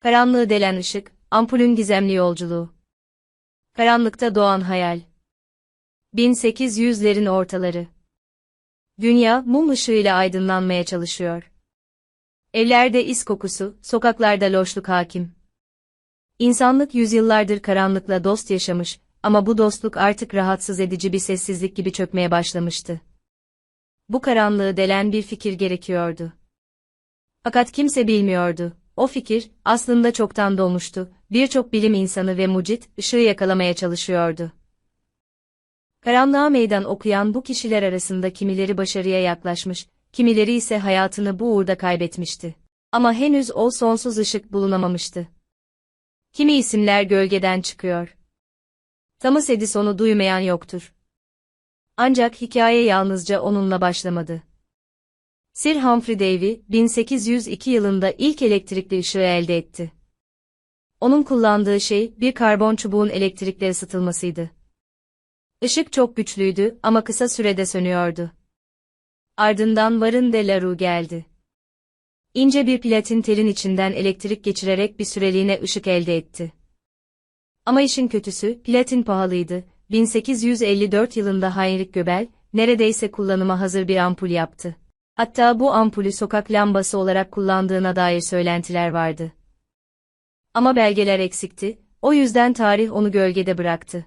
Karanlığı delen ışık, ampulün gizemli yolculuğu. Karanlıkta doğan hayal. 1800'lerin ortaları. Dünya mum ışığıyla aydınlanmaya çalışıyor. Evlerde is kokusu, sokaklarda loşluk hakim. İnsanlık yüzyıllardır karanlıkla dost yaşamış ama bu dostluk artık rahatsız edici bir sessizlik gibi çökmeye başlamıştı. Bu karanlığı delen bir fikir gerekiyordu. Fakat kimse bilmiyordu. O fikir, aslında çoktan dolmuştu. Birçok bilim insanı ve mucit, ışığı yakalamaya çalışıyordu. Karanlığa meydan okuyan bu kişiler arasında kimileri başarıya yaklaşmış, kimileri ise hayatını bu uğurda kaybetmişti. Ama henüz o sonsuz ışık bulunamamıştı. Kimi isimler gölgeden çıkıyor. Thomas Edison'u duymayan yoktur. Ancak hikaye yalnızca onunla başlamadı. Sir Humphrey Davy, 1802 yılında ilk elektrikli ışığı elde etti. Onun kullandığı şey, bir karbon çubuğun elektrikle ısıtılmasıydı. Işık çok güçlüydü ama kısa sürede sönüyordu. Ardından Varın de la Rue geldi. İnce bir platin telin içinden elektrik geçirerek bir süreliğine ışık elde etti. Ama işin kötüsü, platin pahalıydı. 1854 yılında Heinrich Göbel, neredeyse kullanıma hazır bir ampul yaptı. Hatta bu ampulü sokak lambası olarak kullandığına dair söylentiler vardı. Ama belgeler eksikti, o yüzden tarih onu gölgede bıraktı.